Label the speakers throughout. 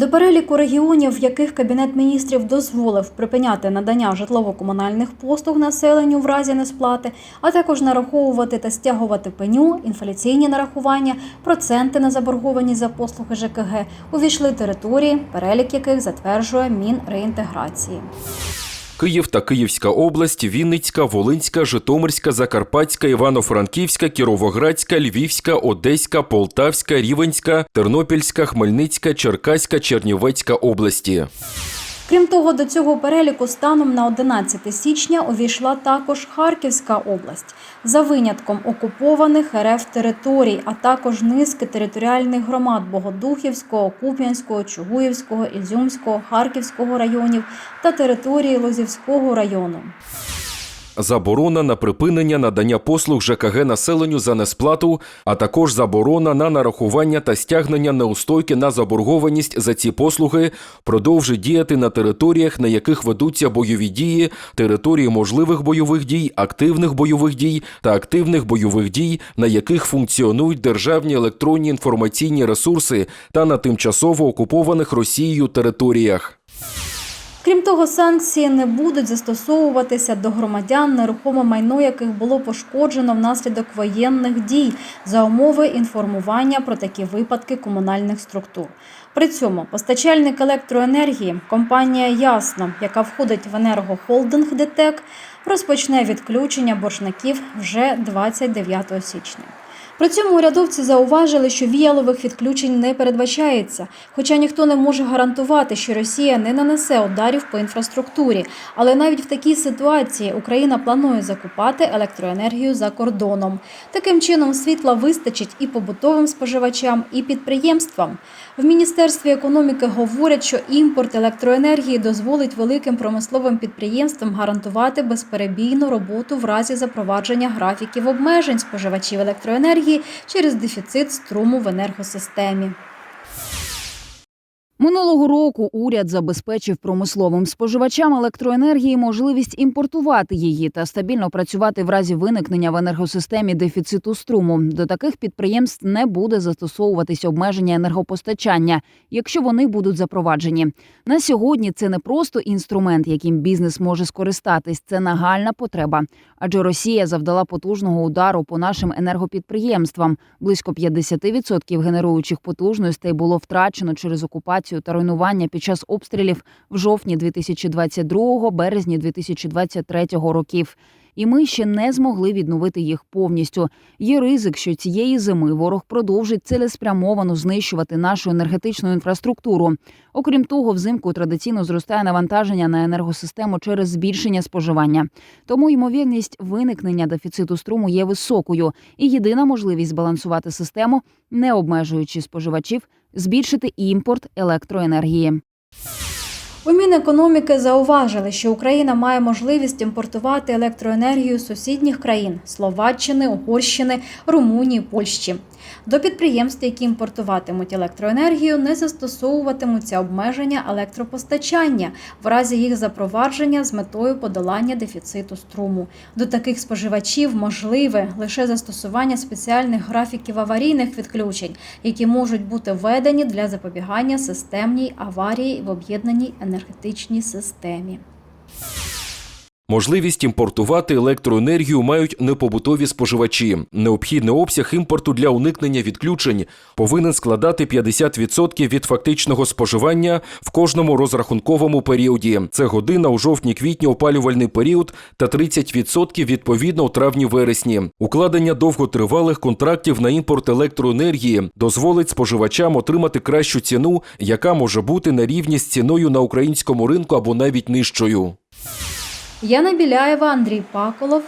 Speaker 1: До переліку регіонів, в яких Кабінет міністрів дозволив припиняти надання житлово-комунальних послуг населенню в разі несплати, а також нараховувати та стягувати пеню, інфляційні нарахування, проценти на заборгованість за послуги ЖКГ, увійшли території, перелік яких затверджує Мінреінтеграції.
Speaker 2: Київ та Київська область, Вінницька, Волинська, Житомирська, Закарпатська, Івано-Франківська, Кіровоградська, Львівська, Одеська, Полтавська, Рівенська, Тернопільська, Хмельницька, Черкаська, Чернівецька області.
Speaker 1: Крім того, до цього переліку станом на 11 січня увійшла також Харківська область за винятком окупованих РФ територій, а також низки територіальних громад Богодухівського, Куп'янського, Чугуївського, Ізюмського, Харківського районів та території Лозівського району.
Speaker 2: Заборона на припинення надання послуг ЖКГ населенню за несплату, а також заборона на нарахування та стягнення неустойки на заборгованість за ці послуги продовжить діяти на територіях, на яких ведуться бойові дії, території можливих бойових дій, активних бойових дій та активних бойових дій, на яких функціонують державні електронні інформаційні ресурси та на тимчасово окупованих Росією територіях.
Speaker 1: Крім того, санкції не будуть застосовуватися до громадян, нерухоме майно яких було пошкоджено внаслідок воєнних дій за умови інформування про такі випадки комунальних структур. При цьому постачальник електроенергії, компанія Ясно, яка входить в енергохолдинг ДТЕК, розпочне відключення боржників вже 29 січня. При цьому урядовці зауважили, що віялових відключень не передбачається, хоча ніхто не може гарантувати, що Росія не нанесе ударів по інфраструктурі. Але навіть в такій ситуації Україна планує закупати електроенергію за кордоном. Таким чином світла вистачить і побутовим споживачам, і підприємствам. В міністерстві економіки говорять, що імпорт електроенергії дозволить великим промисловим підприємствам гарантувати безперебійну роботу в разі запровадження графіків обмежень споживачів електроенергії через дефіцит струму в енергосистемі.
Speaker 3: Минулого року уряд забезпечив промисловим споживачам електроенергії можливість імпортувати її та стабільно працювати в разі виникнення в енергосистемі дефіциту струму. До таких підприємств не буде застосовуватись обмеження енергопостачання, якщо вони будуть запроваджені. На сьогодні це не просто інструмент, яким бізнес може скористатись, це нагальна потреба. Адже Росія завдала потужного удару по нашим енергопідприємствам. Близько 50% генеруючих потужностей було втрачено через окупацію та руйнування під час обстрілів в жовтні 2022 березні 2023 років. І ми ще не змогли відновити їх повністю. Є ризик, що цієї зими ворог продовжить цілеспрямовано знищувати нашу енергетичну інфраструктуру. Окрім того, взимку традиційно зростає навантаження на енергосистему через збільшення споживання. Тому ймовірність виникнення дефіциту струму є високою, і єдина можливість збалансувати систему, не обмежуючи споживачів, збільшити імпорт електроенергії.
Speaker 1: У Мінекономіки зауважили, що Україна має можливість імпортувати електроенергію сусідніх країн Словаччини, Угорщини, Румунії, Польщі. До підприємств, які імпортуватимуть електроенергію, не застосовуватимуться обмеження електропостачання в разі їх запровадження з метою подолання дефіциту струму. До таких споживачів можливе лише застосування спеціальних графіків аварійних відключень, які можуть бути введені для запобігання системній аварії в об'єднаній енергетичній системі.
Speaker 2: Можливість імпортувати електроенергію мають непобутові споживачі. Необхідний обсяг імпорту для уникнення відключень повинен складати 50% від фактичного споживання в кожному розрахунковому періоді. Це година у жовтні-квітні опалювальний період та 30% відповідно у травні-вересні. Укладення довготривалих контрактів на імпорт електроенергії дозволить споживачам отримати кращу ціну, яка може бути на рівні з ціною на українському ринку або навіть нижчою.
Speaker 1: Яна Біляєва, Андрій Паколов,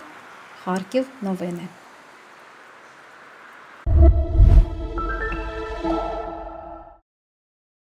Speaker 1: Харків. Новини.